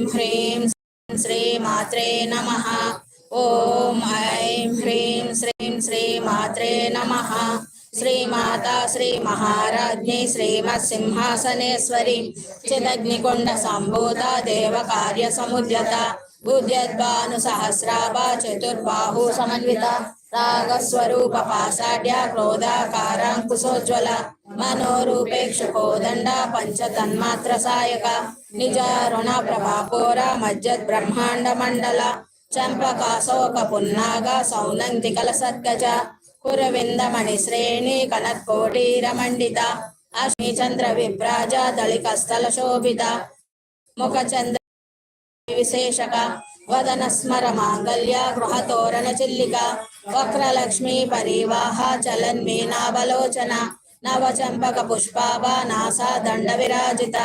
ఐం హ్రీం శ్రీమాత్రే నమ ఓం ఐం హ్రీం శ్రీం శ్రీమాత్రే నమ శ్రీమాత శ్రీ మహారాజ్ఞి శ్రీమత్సింహాసనేశ్వరి చిదగ్నికొండ సంభూత దేవ కార్య సముద్యత బుద్ధ్యద్భాను సహస్రాభ చతుర్బాహు సమన్విత రాగస్వరూప పాసాఢ్య క్రోధాకారాంకుశోజ్వల మనోరూపేక్షుకోదండ పంచతన్మాత్ర సాయక నిజ రుణ ప్రభాపోర మజ్జద్ బ్రహ్మాండ మండల చంపకాశోక పున్నాగ సౌనందికల సద్గజ కురవిందమణి శ్రేణి కనత్కోటీరమండిత అశ్మిచంద్ర విభ్రాజ దళికస్థల శోభిత ముఖచంద్ర విశేషక వదన స్మర మాంగళ్య గృహతోరణ చిల్లిక వక్రలక్ష్మీ పరివాహ చలన్ మీనావలోచన నవచంపక పుష్పాభ నాసా దండ విరాజిత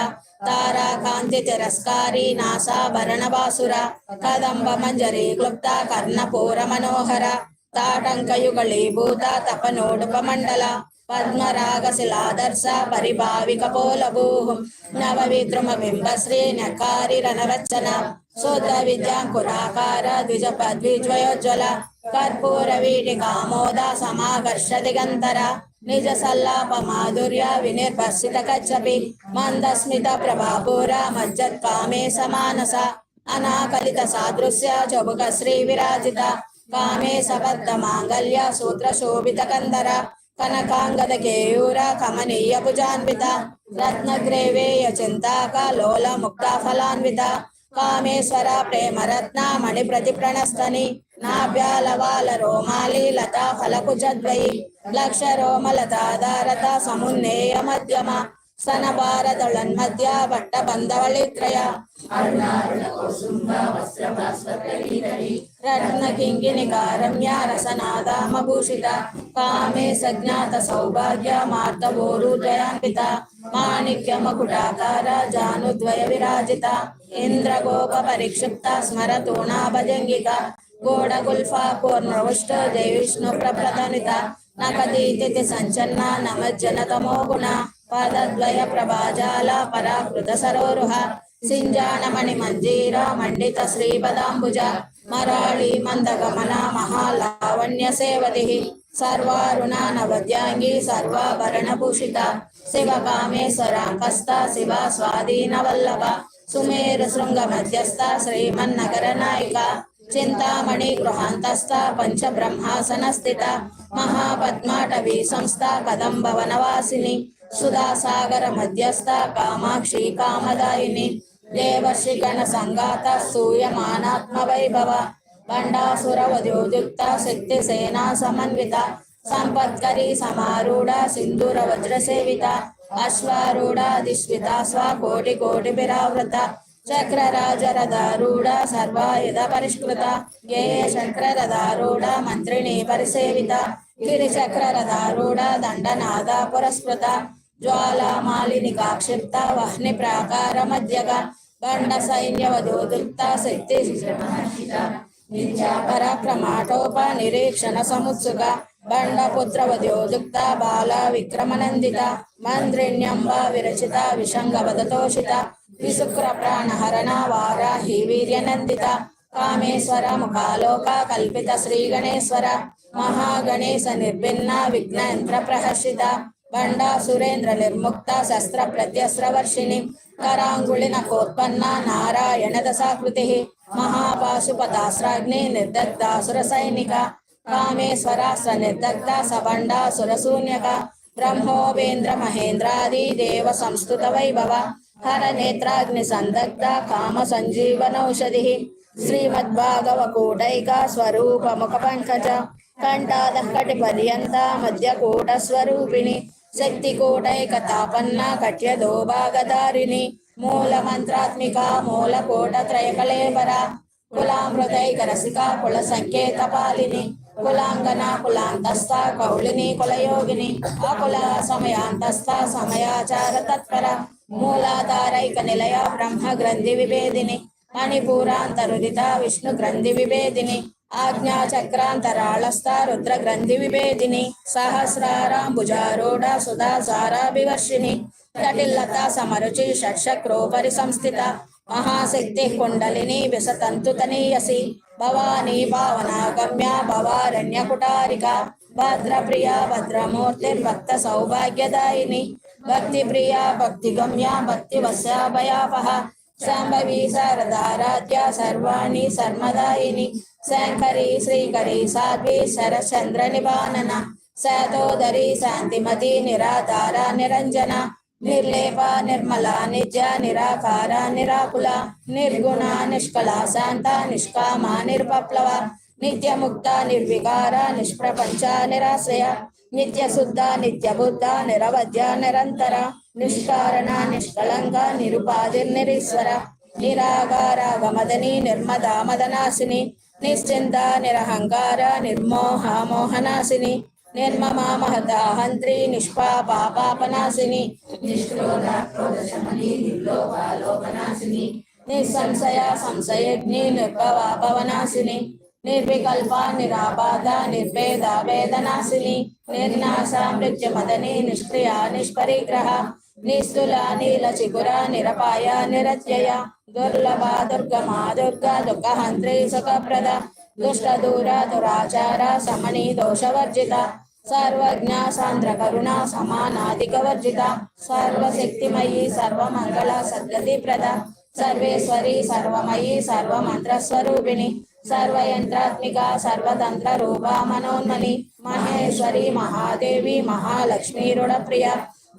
తారా కాంతి తిరస్కారి నాసాభరణ బాసుర కదంబ మంజరీ క్లుప్త కర్ణపూర మనోహర తాటంకయుగళీభూత తపనోడుపమండల పద్మరాగశిలాదర్శ పరిభావిక పోలభూ నవ విద్రుమ బింబశ్రీ నకారి రణరచన శుద్ధ విద్యాంకురాకార ద్విజ పద్విజ్వయోజ్వల కర్పూర వీటి కామోద సమాకర్ష దిగంతర నిజ సల్లాప మాధుర్య వినిర్భర్షిత కచ్చపి మందస్మిత ప్రభాపూర మజ్జత్కామే సమానస అనాకలిత సాదృశ్య చబుక శ్రీ విరాజిత కామే సబద్ధ మాంగళ్య సూత్ర శోభిత కందర కనకాంగద కేయూర కమనీయ భుజాన్విత రత్నగ్రేవేయ చింతాక లోల ముక్త ఫలాన్విత కామేశ్వర ప్రేమరత్న మణి ప్రతి ప్రణస్తని నాభ్యాలవాల రోమాలి లతా ఫలకుజద్వయి లక్ష రోమలతాధారత సమున్నేయ మధ్యమ సన భారతళన్మధ్య భట్ట బంధవళిత్రయ రత్న కింగిని కారమ్య రసనాదామభూషిత కామే సజ్ఞాత సౌభాగ్య మార్తవోరుద్వయాన్విత మాణిక్య మకుటాకార జానుద్వయ విరాజిత ఇంద్రగోప పరిక్షిప్త స్మరతోణాభజంగిక గోడగుల్ఫా పూర్ణవృష్ట జయ విష్ణు ప్రప్రదనిత నకదీతి సంచన్న నమజ్జన తమో గుణ పాదద్వయ ప్రభాజాల పరాకృత సరోరుహ సింజానమణి మంజీర మండిత శ్రీపదాంబుజ మరాళి మందగమన మహాలావణ్య సేవతి సర్వారుణ నవద్యాంగి సర్వాభరణ భూషిత శివ కామేశ్వరాంకస్త శివ స్వాధీన వల్లభ సుమేరు శృంగ మధ్యస్థ శ్రీమన్నగర నాయిక చింతామణి గృహాంతస్థ పంచ బ్రహ్మాసన స్థిత మహాపద్మాటవీ సంస్థ కదంబ వనవాసిని సుధాసాగర మధ్యస్థ కామాక్షి కామదాయిని దేవర్షి గణ సంగాత సూయమానాత్మ వైభవ బండాసుర వద్యోయుక్త శక్తి సేనా సమన్విత సంపత్కరి సమారూఢ సింధూర వజ్రసేవిత అశ్వారూఢ దిష్విత స్వ కోటి కోటి పిరావృత చక్రరాజరదారూఢ సర్వాయుధ పరిష్కృత ఏ చక్రరదారూఢ మంత్రిణి పరిసేవిత గిరిచక్రరదారూఢ దండనాద పురస్కృత జ్వాలామాలిని కాక్షిప్త వహ్ని ప్రాకార మధ్యగా బండ సైన్య వధోదుక్త శక్తి పరాక్రమాటోప నిరీక్షణ సముత్సుక బండపుత్ర వధోదుక్త బాల విక్రమనందిత మంత్రిణ్యంబ విరచిత విషంగవదతోషిత విశుక్ర ప్రాణహరణ వారాహి వీర్యనందిత కామేశ్వర ముఖాలోక కల్పిత శ్రీ గణేశ్వర మహాగణేశ నిర్భిన్న విఘ్నయంత్ర ప్రహర్షిత బండా సురేంద్ర నిర్ముక్త శస్త్ర ప్రత్యస్రవర్షిణి కరాంగుళి నకోత్పన్న నారాయణ దశాకృతి మహాపాశుపతాస్రాగ్ని నిర్దగ్ధాసుర సైనిక కామేశ్వరాస్త్ర నిర్దగ్ధ సబండా సురశూన్యక బ్రహ్మోవేంద్ర మహేంద్రాది దేవ సంస్థుత వైభవ హర నేత్రాగ్ని సందగ్ధ కామ సంజీవనౌషధి శ్రీమద్భాగవకూటైక స్వరూప ముఖ పంకజ కంఠాదక్కటి పర్యంత మధ్యకూట స్వరూపిణి శక్తి కోటైక తాపన్న కట్యదో భాగధారిణి మూల మంత్రాత్మిక మూల కోట త్రయకలేబర కులామృతైక రసిక కుల సంకేత పాలిని కులాంగన కులాంతస్థ కౌళిని కులయోగిని అకుల సమయాంతస్థ సమయాచార తత్పర మూలాధారైక నిలయ బ్రహ్మ గ్రంథి విభేదిని మణిపూరాంతరుదిత విష్ణు గ్రంథి విభేదిని ఆజ్ఞా చక్రాంతరాళస్థ రుద్ర గ్రంథి విభేదిని సహస్రారాంబుజారూఢ సుధా సారాభివర్షిణి జటిల్లత సమరుచి షట్చక్రోపరి సంస్థిత మహాశక్తి కుండలిని విసతంతుతనీయసి భవానీ భావనాగమ్య భవారణ్యకుటారిక భద్రప్రియ భద్రమూర్తిర్భక్త సౌభాగ్యదాయిని భక్తి ప్రియ భక్తిగమ్య భక్తి వశ్యాభయాపహ శాంభవి శారదారాధ్య సర్వాణి సర్మదాయిని శంకరి శ్రీకరి సాధ్వి శరచంద్ర నిబానన శాతోదరి శాంతిమతి నిరాధార నిరంజన నిర్లేప నిర్మల నిజ నిరాకార నిరాకుల నిర్గుణ నిష్కళ శాంత నిష్కామ నిర్పప్లవ నిత్యముక్త నిర్వికార నిష్ప్రపంచ నిరాశ్రయ నిత్య శుద్ధ నిత్య బుద్ధ నిరవధ్య నిరంతర నిష్కారణ నిష్కళంక నిరుపాధిర్నిరీశ్వర నిరీశ్వర నిరాగార గమదని మదనాశిని నిశ్చింత నిరహంకార నిర్మోహ మోహనాశిని నిర్మమ మహదాహంత్రి నిష్పాప పాపనాశిని నిష్క్రోధ క్రోధ శమని నిస్సంశయ సంశయజ్ఞి నిర్భవ భవనాశిని నిర్వికల్ప నిరాబాధ నిర్భేద వేదనాశిని నిర్నాశ మృత్యుమదని నిష్క్రియ నిష్పరిగ్రహ నిస్తుల నీల చిగుర నిరపాయ నిరత్యయ దుర్లభ దుర్గమా దుర్గ దుఃఖహంత్రి సుఖప్రద దుష్ట దూర దురాచార సమని దోషవర్జిత సర్వజ్ఞ సాంద్ర కరుణ సమానాధిక వర్జిత సర్వశక్తిమయి సర్వమంగళ సద్గతి ప్రద సర్వేశ్వరి సర్వమయీ సర్వమంత్ర స్వరూపిణి సర్వయంత్రాత్మిక సర్వతంత్ర రూప మనోన్మని మహేశ్వరి మహాదేవి మహాలక్ష్మీ రుణప్రియ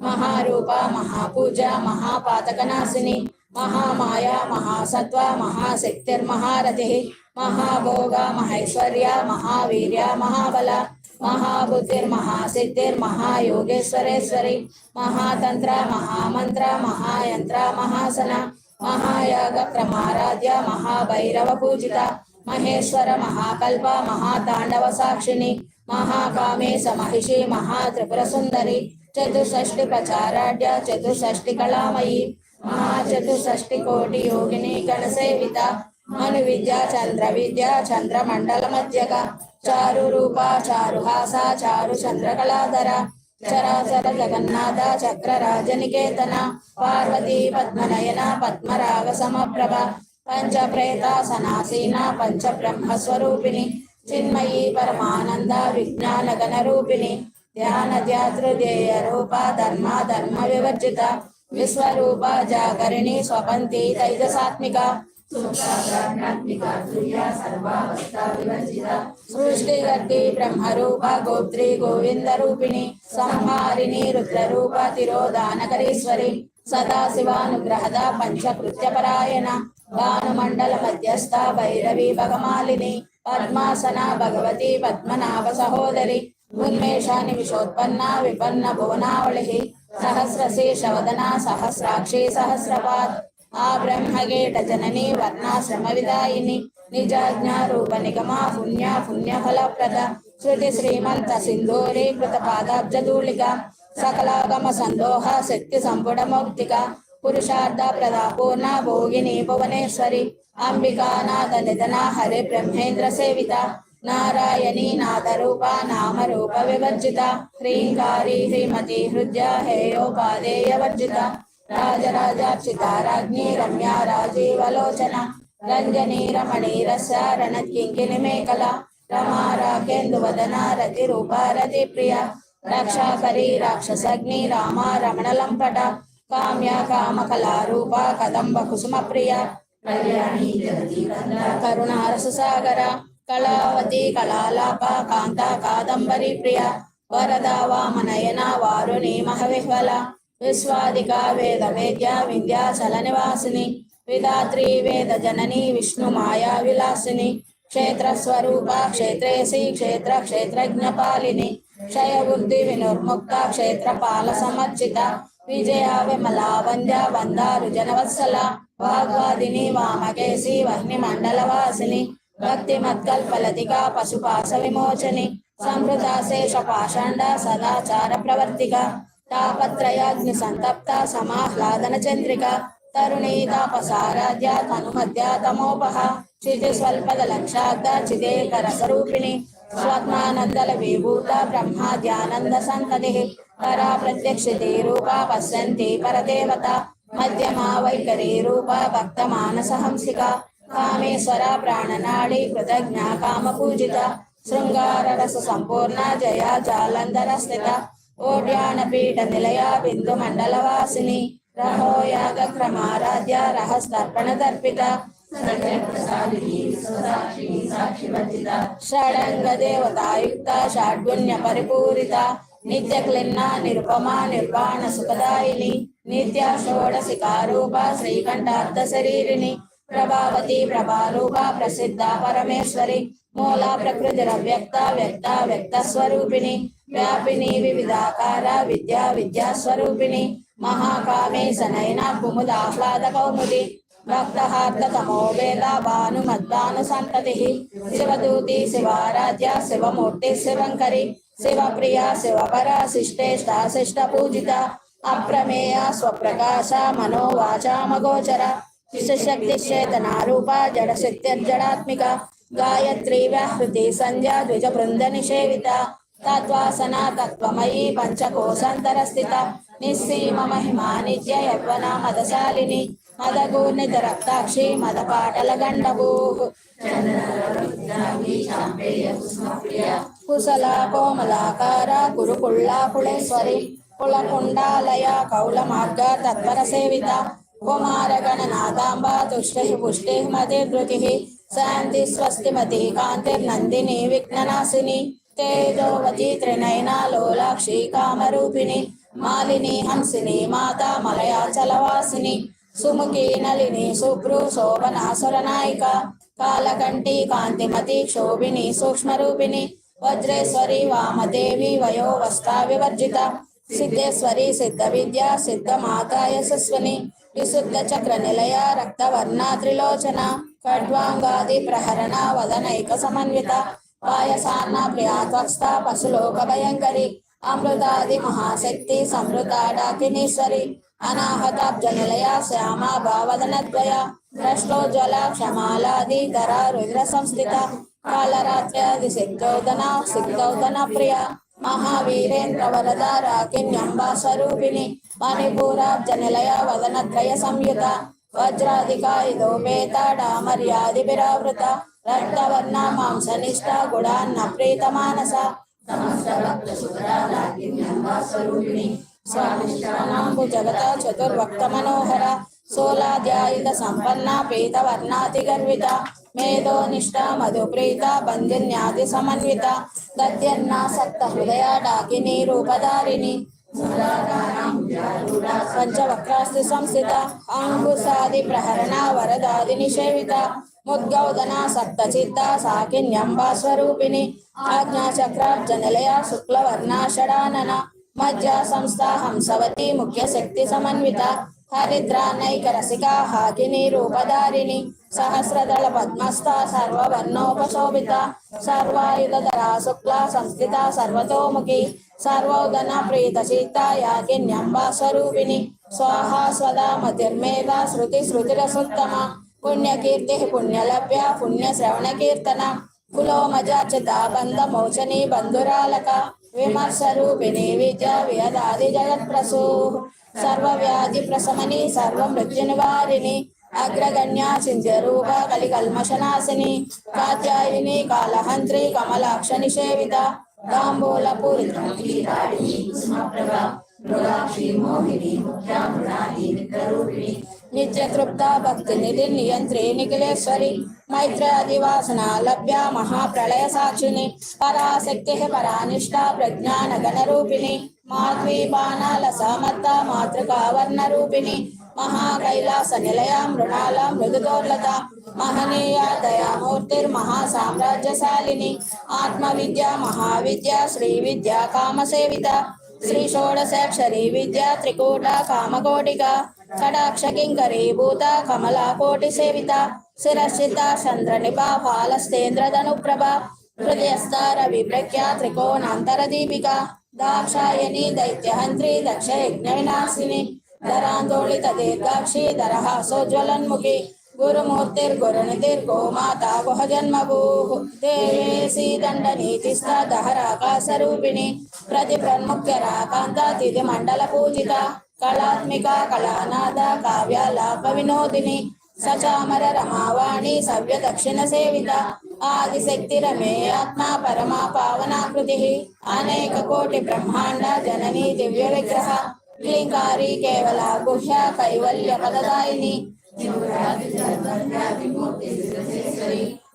మహారూప మహాపూజ మహాపాతకనాశిని మహామాయ మహాసత్వ మహాశక్తిర్మహారథి మహాభోగ మహేశ్వర్య మహావీర్య మహాబల మహాబుద్ధిర్మహాసిద్ధిర్మహాయోగేశ్వరేశ్వరి మహాతంత్ర మహామంత్ర మహాయంత్ర మహాసన మహాయాగ క్రమారాధ్య మహాభైరవ పూజిత మహేశ్వర మహాకల్ప మహాతాండవ సాక్షిని మహాకామేశ మహిషి మహాత్రిపుర సుందరి చతుషష్టి ప్రచారాఢ్య చతుషష్టి కళామయి మహాచతుషష్టి కోటి యోగిని గణసేవిత అను విద్య చంద్ర విద్య చంద్ర మండల మధ్యక చారు రూప చారు హాస చారు చంద్రకళాధర చరాచర జగన్నాథ చక్ర రాజనికేతన పార్వతీ పద్మనయన పద్మరాగ సమప్రభ పంచ ప్రేతాసనాసీన పంచ బ్రహ్మ స్వరూపిణి చిన్మయీ పరమానంద విజ్ఞాన గణ రూపిణి ధ్యాన ధ్యాతృదేయ రూప ధర్మ ధర్మ వివర్జిత విశ్వరూప జాగరిణి స్వపంతి తైజసాత్మిక సృష్టిగర్తి బ్రహ్మరూప గోత్రి గోవింద రూపిణి సంహారిణి రుద్రరూప తిరోధానకరీశ్వరి సదాశివానుగ్రహద పంచకృత్యపరాయణ భానుమండల మధ్యస్థ భైరవి భగమాలిని పద్మాసన భగవతి పద్మనాభ సహోదరి ఉన్మేషాని విషోత్పన్న విపన్న భువనావళి సహస్రశేషవదన సహస్రాక్షి సహస్రపాద్ ఆ బ్రహ్మగేట జనని వర్ణాశ్రమ విదాయిని నిజాజ్ఞ రూప పుణ్య పుణ్య ఫలప్రద శృతి శ్రీమంత సింధూరి కృత పాదాబ్జూళిక సకలాగమ సందోహ శక్తి సంపుడ మౌక్తిక పురుషార్థ ప్రదాపూర్ణ భోగిని భువనేశ్వరి అంబికానాథ నిధన హరి బ్రహ్మేంద్ర సేవిత నారాయణీ నాదరూప నామరూప వివర్జిత హ్రీంకారి శ్రీమతి హృదయ హేయోపాదేయ వర్జిత రాజరాజార్చిత రాజ్ఞి రమ్య రాజీవలోచన రంజనీ రమణీ రస రణకింకిని మేకల రమా రాకేందువదన రతి రూప రతి ప్రియ రక్షాకరి రాక్షసగ్ని రామ రమణ లంపట కామ్య కామ కళారూప కదంబ కుసుమ ప్రియ కళ్యాణి కరుణారస సాగర కళావతి కళాలాప కాంత కాదంబరి ప్రియ వరద వామనయన వారుణి మహవిహ్వల విశ్వాదిక వేద వేద్య వింధ్యాచల నివాసిని విధాత్రి వేద జనని విష్ణు మాయా విలాసిని క్షేత్ర స్వరూప క్షేత్రేసి క్షేత్ర క్షేత్రజ్ఞ పాలిని క్షయ బుద్ధి వినుర్ముక్త క్షేత్రపాల సమర్చిత విజయ విమల వంద్య వందారు జనవత్సల వాగ్వాదిని వామకేసి వహ్ని మండల వాసిని భక్తి మత్కల్పలతిగా పశుపాస విమోచని సంహృతాశేష పాషాండ సదాచార ప్రవర్తిక తాపత్రయాగ్ని సంతప్త సమాహ్లాదన చంద్రిక తరుణీ తాపసారాధ్య తనుమధ్య తమోపహ చితి స్వల్పద లక్షార్థ చిదేక రసరూపిణి స్వాత్మానందల విభూత బ్రహ్మాద్యానంద సంతతి పరా ప్రత్యక్షితే రూపా పశ్యంతి పరదేవత మధ్యమా వైఖరి రూప భక్త మానస హంసిక కామేశ్వర ప్రాణనాడి కృతజ్ఞ కామ పూజిత శృంగార రస సంపూర్ణ జయ జాలంధర స్థిత ఓడ్యాన పీఠ నిలయ బిందు మండల వాసిని రహో యాగ క్రమారాధ్య రహస్తర్పణ దర్పిత షడంగ దేవతాయుక్త షాడ్గుణ్య పరిపూరిత నిత్య క్లిన్న నిరుపమా నిర్వాణ సుఖదాయిని నిత్య షోడశికారూప శ్రీకంఠార్థ శరీరిని ప్రభావతి ప్రభారూప ప్రసిద్ధ పరమేశ్వరి మూల ప్రకృతి వ్యక్త వ్యక్త వ్యక్త స్వరూపిణి వ్యాపిని వివిధాకార విద్యా విద్యా స్వరూపిణి మహాకామేశనైన కుముదాహ్లాద కౌముది భక్తహార్ద తమో వేద భాను మద్భాను సంతతి శివదూతి శివారాధ్య శివమూర్తి శివంకరి శివప్రియ శివపర శిష్టేష్ట శిష్ట పూజిత అప్రమేయ స్వప్రకాశ మనోవాచామగోచర శక్తి చేతనారూప జడ శక్తిర్జడాత్మిక గాయత్రి వ్యాహృతి సంధ్యా ద్విజ బృంద నిషేవిత తత్వాసన తత్వమయీ పంచకోశాంతర స్థిత నిస్సీమ మహిమా నిత్య యవ్వన మదశాలిని మదగూర్ణిత రక్తాక్షి మదపాటల గండభూ కుశల కోమలాకార గురుకుళ్ళా కుళేశ్వరి కులకుండాలయ కౌల మార్గ తత్పర సేవిత కుమార గణనాథాంబ తుష్టి పుష్టి మతి ధృతి శాంతి స్వస్తిమతి కాంతిర్నందిని విఘ్ననాశిని తేజోవతి త్రినయనా లోలాక్షి కామరూపిణి మాలిని హంసిని మాత మలయాచలవాసిని సుముఖి నలిని శుభ్రు శోభనాసుర నాయిక కాలకంటి కాంతిమతి క్షోభిని సూక్ష్మరూపిణి వజ్రేశ్వరి వామదేవి వయోవస్థా వివర్జిత సిద్ధేశ్వరి సిద్ధ విశుద్ధ చక్ర నిలయ రక్తవర్ణ త్రిలోచన ఖడ్వాంగాది ప్రహరణ వదనైక సమన్విత పాయసాన్న ప్రియాత్వస్థ పశులోక భయంకరి అమృతాది మహాశక్తి సమృతాడాకినీశ్వరి అనాహతాబ్జ నిలయ శ్యామ భావదనద్వయ భ్రష్టోజ్వల క్షమాలాది ధర రుద్ర సంస్థిత కాలరాత్ర్యాది సిద్ధోదన సిద్ధోదన ప్రియ మహావీరేంద్ర వరద రాకిన్యంబా స్వరూపిణి మణిపూరాబ్జ నిలయ వదనద్వయ సంయుత వజ్రాధికాయుధోపేత డామర్యాది విరావృత రక్తవర్ణ మాంసనిష్ట గుడాన్న ప్రీత మానస స్వామిష్టానాంబు జగత చతుర్వక్త మనోహర సోలాధ్యాయుత సంపన్న పీత వర్ణాతి గర్విత మేధో నిష్ట మధుప్రీత బంధున్యాది సమన్విత గద్యన్న సప్త హృదయ డాకిని రూపధారిణి. పంచవక్రాస్తి సంస్థిత అంకుశాది ప్రహరణ వరదాది నిషేవిత ముద్గౌదన సప్త చిత్త సాకిన్యంబా స్వరూపిణి. ఆజ్ఞాచక్రాబ్జనిలయ శుక్లవర్ణ షడానన మధ్య సంస్థ హంసవతి ముఖ్య శక్తి సమన్విత. హరిద్ర నైక హాకిని రూపధారిణి సహస్రదళ పద్మస్థ సర్వవర్ణోపశోభిత సర్వాయుధరా శుక్ల సంస్థిత సర్వతోముఖి సర్వోదన ప్రీత సీత యాకిన్యంబా స్వరూపిణి స్వాహా స్వదా మతిర్మేధ శృతి శృతిరసోత్తమ పుణ్యకీర్తి పుణ్యలభ్య పుణ్య శ్రవణ కీర్తన కులోమజాచిత బంధ మోచని బంధురాలక విమర్శ రూపిణి విద్య వ్యదాది జగత్ప్రసూ. సర్వవ్యాధి ప్రశమని సర్వ మృత్యు నివారిణి అగ్రగణ్య చింత్య రూప కలి కల్మషనాశిని కాత్యాయిని కాళహంత్రి కమలాక్ష నిషేవిత తాంబూల పూరిత నిత్య తృప్త భక్తి నిధి నియంత్రి నిఖిలేశ్వరి మైత్రాదివాసన లభ్య మహాప్రళయ సాక్షిని పరాశక్తి పరానిష్ట ప్రజ్ఞాన గణ రూపిణి మాధ్వీ బాణాల సమర్థ మాతృకా వర్ణ రూపిణి మహాకైలాస నిలయ మృణాల మృదుదోర్లత మహనీయ దయామూర్తిర్ మహాసామ్రాజ్యశాలిని ఆత్మ విద్య మహావిద్య శ్రీ విద్య కామసేవిత శ్రీ షోడశాక్షరి విద్య త్రికూట కామకోటిక కటాక్ష కింకరీ భూత కమలా కోటి సేవిత శిరశ్చిత చంద్ర నిపా ఫాలస్తేంద్రధను ప్రభ హృదయస్థార విప్రఖ్య త్రికోణాంతర దీపిక. దాక్షాయణి దైత్యహంత్రి దక్ష యజ్ఞవినాశిని ధరాందోళిత దీర్ఘాక్షి ధరహాసోజ్వలన్ముఖి గురుమూర్తిర్గురునితిర్ గోమాతా గుహ జన్మభూ దేవేసి నీతిస్థ దహరాకాశ రూపిణి ప్రతి ప్రన్ముఖ్య రాకాంత తిథి మండల పూజిత కళాత్మిక కళానాద కావ్యాలాప వినోదిని సచామర రమావాణి సవ్య దక్షిణ సేవిత. ఆదిశక్తి రమే ఆత్మ పరమా పావనాకృతి. అనేక కోటి బ్రహ్మాండ జనని దివ్య విగ్రహ. క్లీంకారి కేవల గుహ్య కైవల్య పదదాయిని.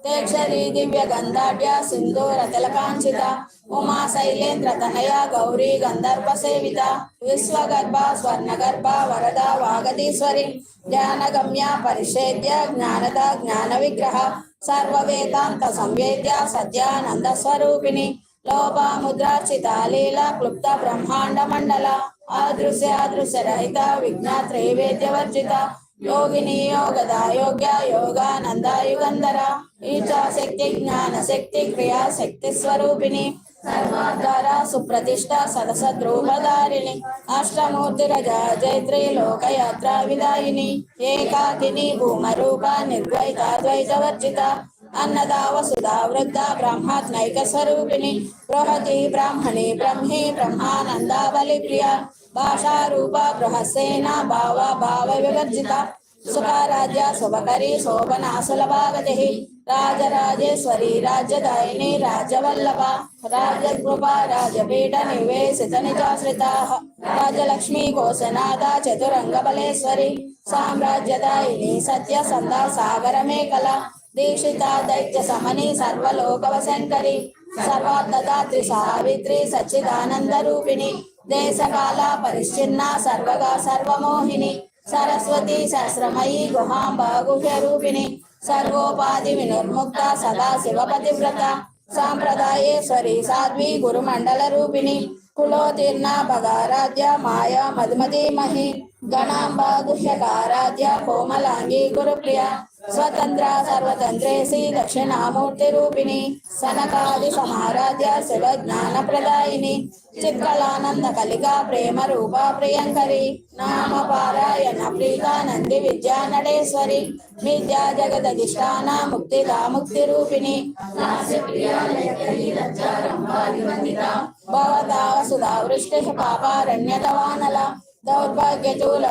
తేక్షరి దివ్య గంధాఢ్య సింధూర తిలకాంచిత ఉమా శైలేంద్ర తనయ గౌరీ గంధర్వ సేవిత విశ్వగర్భ స్వర్ణగర్భ వరద వాగదీశ్వరి జ్ఞానగమ్య పరిషేద్య జ్ఞానద జ్ఞాన విగ్రహ సర్వవేదాంత సంవేద్య సత్యానంద స్వరూపిణి లోపముద్రాచిత లీల క్లుప్త బ్రహ్మాండ మండల అదృశ్య అదృశ్య రహిత త్రైవేద్య వర్జిత యోగిని యోగద యోగ్య యోగానంద యుగంధర ఈచా శక్తి జ్ఞాన శక్తి క్రియా శక్తి స్వరూపిణి సర్వాధార సుప్రతిష్ట సదసద్రూపధారిణి అష్టమూర్తి రజ జైత్రి లోకయాత్ర విదాయిని ఏకాకిని భూమరూప నిర్ద్వైతాద్వైత వర్జిత అన్నదా వసుదా వృద్ధ బ్రహ్మాత్మైక స్వరూపిణి బృహతి బ్రాహ్మణి బ్రహ్మి బ్రహ్మానంద బలి ప్రియ భాషా రూప బృహస్సేన భావ భావ వివర్జిత సుఖారాధ్య శుభకరి శోభన సులభాగతి రాజరాజేశ్వరి రాజ్యదాయిని రాజవల్లభ రాజకృప రాజపీఠ నివేశిత నిజాశ్రిత రాజలక్ష్మీ కోశనాథ చతురంగ బలేశ్వరి సామ్రాజ్యదాయిని సత్య సంద సాగర మేకల దీక్షిత దైత్య సమని సర్వలోకవ శంకరి సర్వాత్మదాత్రి సావిత్రి సచ్చిదానంద రూపిణి దేశకాల పరిశ్చిన్న సర్వగా సర్వమోహిని సరస్వతి సహస్రమయీ గుహాంబ గుహ్య రూపిణి సర్వోపాధి వినుర్ముక్త సదా శివపతివ్రత సాంప్రదాయేశ్వరి సాధ్వి గురుమండల రూపిణి కులోతీర్ణ భగారాధ్య మాయా మధుమధీమహి గణాంబ గుహ్యకారాధ్య కోమలాంగి గురుప్రియ స్వతంత్ర సర్వతంత్రేసి దక్షిణామూర్తి రూపిణి సనకాది సమారాధ్య శివ జ్ఞాన ప్రదాయిని చిత్కళానంద కలికా ప్రేమ రూప ప్రియంకరి నామ పారాయణ ప్రీత నంది విద్యా నడేశ్వరి విద్యా జగదధిష్టాన ముక్తిదా ముక్తి రూపిణి భవతా సుధా వృష్టి పాపారణ్యతవానల దౌర్భాగ్యచూల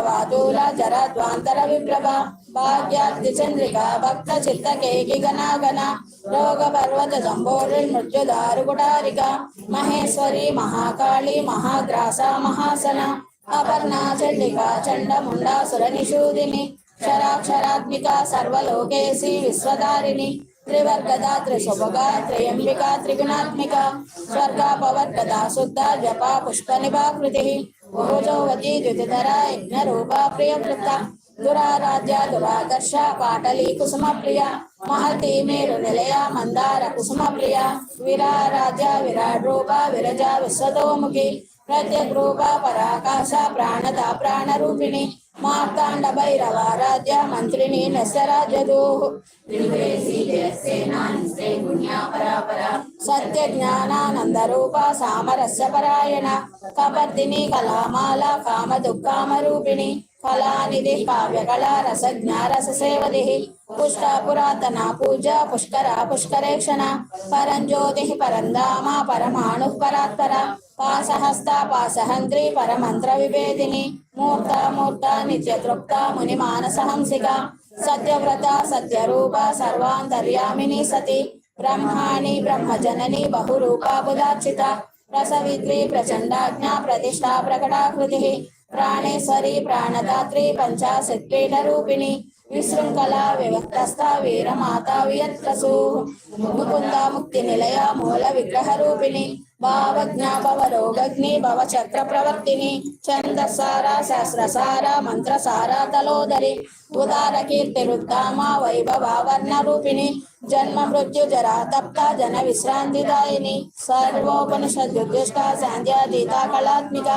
వాతూల జరద్వాంతర విప్రభ భాగ్యాబ్ది చంద్రిక భక్త చిత్త కేకి గణాగణ రోగ పర్వత జంబోరి మృత్యుదారు కుటారిక మహేశ్వరి మహాకాళి మహాగ్రాస మహాసన అపర్ణ చండిక చండముండాసుర నిషూదిని క్షరాక్షరాత్మిక సర్వలోకేసి విశ్వదారిణి త్రివర్గదా త్రిశుభగా త్రయంబిక త్రిగుణాత్మిక స్వర్గాపవర్గదా శుద్ధ జప పుష్ప నిభాకృతి భోజోవతి ద్యుతిధర యజ్ఞ రూప ప్రియవృత్త దురారాధ్య దురాకర్ష పాటలి కుసుమ ప్రియ మహతి మేరు నిలయ మందార కుసుమ ప్రియ విరారాధ్య విరాట్ రూప విరజ విశ్వతోముఖి. ప్రత్యక్ రూప పరాకాశ ప్రాణద ప్రాణరూపిణి మార్తాండ భైరవారాధ్య మంత్రిని నస్యరాజ్యదు సత్య జ్ఞానానంద రూప సామరస్య పరాయణ కపర్దిని కళామాల కామ దుఃఖామ రూపిణి కళానిధి కావ్య కళా రసజ్ఞ సేవది పుష్ట పురాతన పూజ పుష్కర పుష్కరేక్షణ పరంజ్యోతి పరంధామ పరమాణు పరాత్పర పాసహస్త పాసహంత్రి పరమంత్ర విభేదిని మూర్త మూర్త నిత్య తృప్త ముని మానసహంసిక సత్యవ్రత సత్యరూప సర్వాంతర్యామిని సతి బ్రహ్మాణి బ్రహ్మజనని బహురూపా బుధార్చిత رسڈا جا پرکٹا کھیندات پچاس روپی విశృంఖలా వివక్తస్థ వీరమాత వియత్రసు ముకుంద ముక్తి నిలయ మూల విగ్రహ రూపిణి భావజ్ఞ భవ చక్ర ప్రవర్తిని ఛందసార శాస్త్రసార మంత్రసార తలోదరి. ఉదార కీర్తి రుద్దామ వైభవావర్ణ రూపిణి జన్మ మృత్యు జరా తప్త జన విశ్రాంతిదాయిని సర్వోపనిషద్యుష్ట శాంత్యాతీత కళాత్మిక.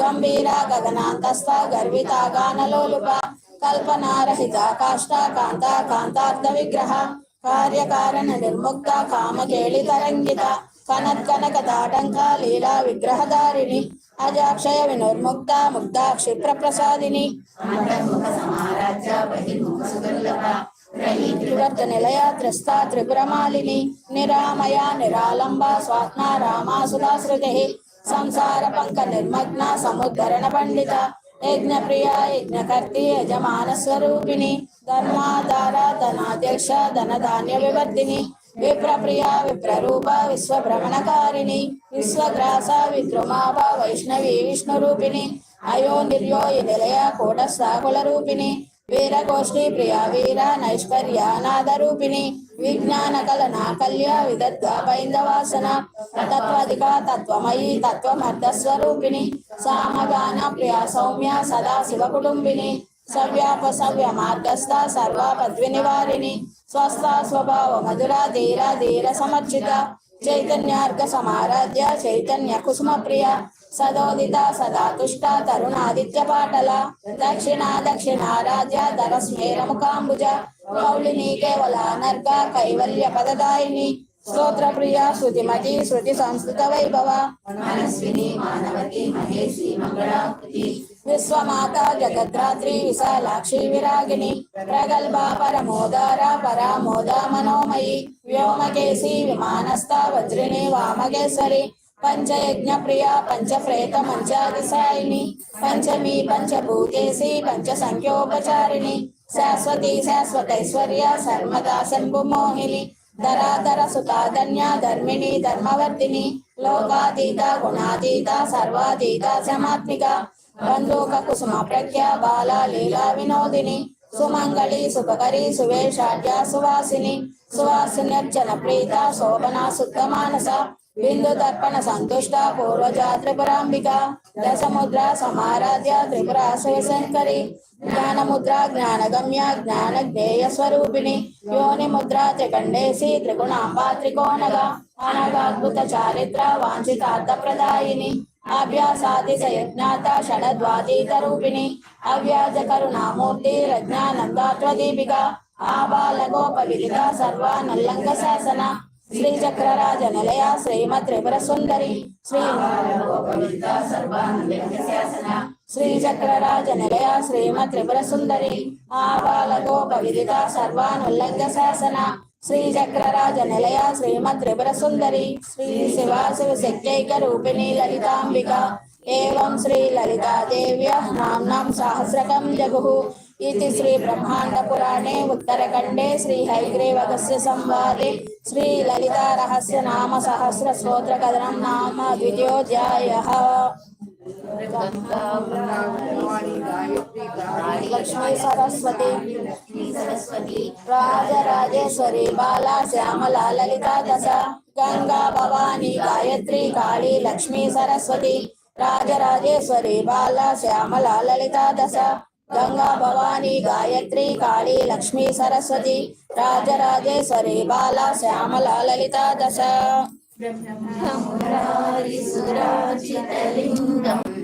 గంభీర గగనాంతస్థ గర్విత గానలోలుప. కల్పనారహిత కాష్ట కాంత కాంతార్థ విగ్రహ కార్యకారణ నిర్ముక్త కామకేళి తరంగిత కనత్కనక తాటంక లీలా విగ్రహదారిణి అజాక్షయ వినుర్ముక్త ముక్త క్షిప్ర ప్రసాదిని త్రివర్త నిలయ త్రిస్త త్రిపురమాలిని నిరామయ నిరాలంబ స్వాత్మ రామా సుధాశ్రుతి సంసార పంక నిర్మగ్న సముద్ధరణ పండిత యజ్ఞప్రియ యజ్ఞకర్తి యజమాన స్వరూపిణి ధర్మాధార ధనాధ్యక్ష ధనధాన్య వివర్ధిని విప్రప్రియ విప్రరూప విశ్వభ్రమణకారిణి విశ్వగ్రాస విద్రుమాప వైష్ణవి విష్ణురూపిణి అయో నిర్యో నిలయ కూట సాకుల రూపిణి వీరగోష్ఠి ప్రియ వీర నైష్కర్యానాద రూపిణి విజ్ఞాన కలన కల్య విదద్ద బైందవాసన తత్వాధిక తత్వమయి తత్వమర్థ స్వరూపిణి సామగాన ప్రియ సౌమ్య సదా శివ కుటుంబిని సవ్యాప సవ్య మార్గస్థ సర్వాపద్వి నివారిణి స్వస్థ స్వభావ మధుర ధీర ధీర సమర్చిత చైతన్యార్క సమారాధ్య చైతన్య కుసుమ ప్రియ సదోదిత సదా తుష్ట తరుణాదిత్య పాటల. దక్షిణ దక్షిణారాధ్య ధర స్మేర కౌళిని కేవల నర్గ కైవల్య పదదాయిని. స్తోత్ర ప్రియ శృతిమతి శృతి సంస్కృత వైభవ. మనస్విని మానవతి మహేశి మంగళాకృతి. విశ్వమాత జగద్రాత్రి విశాలాక్షి విరాగిణి. ప్రగల్భ పరమోదార పరామోద మనోమయి. వ్యోమకేశి విమానస్థ వజ్రిణి వామకేశ్వరి పంచయజ్ఞ ప్రియ పంచప్రేత మంచాదిశాయిని పంచమి పంచభూతేసి పంచ సంఖ్యోపచారిణి శాశ్వతి శాశ్వతైశ్వర్య సర్మదా శంభుమోహిని ధరాధర సుతాధన్య ధర్మిణి ధర్మవర్తిని లోకాతీత గుణాతీత సర్వాతీత సమాత్మిక బంధూక కుసుమ ప్రఖ్య బాల లీలా వినోదిని సుమంగళి సుభకరి సువేషాఢ్య సువాసిని సువాసిన్యర్చన ప్రీత శోభన సుద్ధ మానస బిందు తర్పణ సంతుష్ట పూర్వజా త్రిపురాంబిక దశముద్ర సమారాధ్య త్రిపుర శివశంకరి జ్ఞానముద్ర జ్ఞానగమ్య జ్ఞాన జ్ఞేయ స్వరూపిణి యోని ముద్ర త్రికండేసి త్రిగుణాంబా త్రికోణగా అనగాద్భుత చారిత్ర వాంఛితార్థ ప్రదాయిని అభ్యాసాది సయజ్ఞాత షడద్వాతీత రూపిణి అవ్యాజ కరుణామూర్తి రజ్ఞానందాత్వదీపిక ఆబాల గోప విదిత సర్వానల్లంగ శాసన శ్రీ చక్రరాజ నిలయ శ్రీమ త్రిపుర సుందరి శ్రీ గోపవిత శ్రీ చక్రరాజ నిలయ శ్రీమ త్రిపుర సుందరి ఆబాల గోప విదిత సర్వానుల్లంఘ శాసన శ్రీ చక్రరాజ నిలయ శ్రీమ త్రిపుర సుందరి శ్రీ శివాశివ శక్తైక రూపిణి లలితాంబిక. ఏం శ్రీ లలితాదేవ్య నామ్నాం సహస్రకం జగు. इति श्री ब्रह्मांड पुराणे उत्तरखंडे श्री हयग्रीव अगस्य संवादे श्री ललिता रहस्य नाम सहस्र स्तोत्र कथनम नाम द्वितीयोध्यायः लक्ष्मी सरस्वती राजराजेश्वरी बाला श्यामला ललिता दशा गंगा भवानी गायत्री काली लक्ष्मी सरस्वती राजराजेश्वरी बाला श्यामला ललिता दशा گنگا گایت کاشمی سرس راج راجی سر بالا شیام للتا دش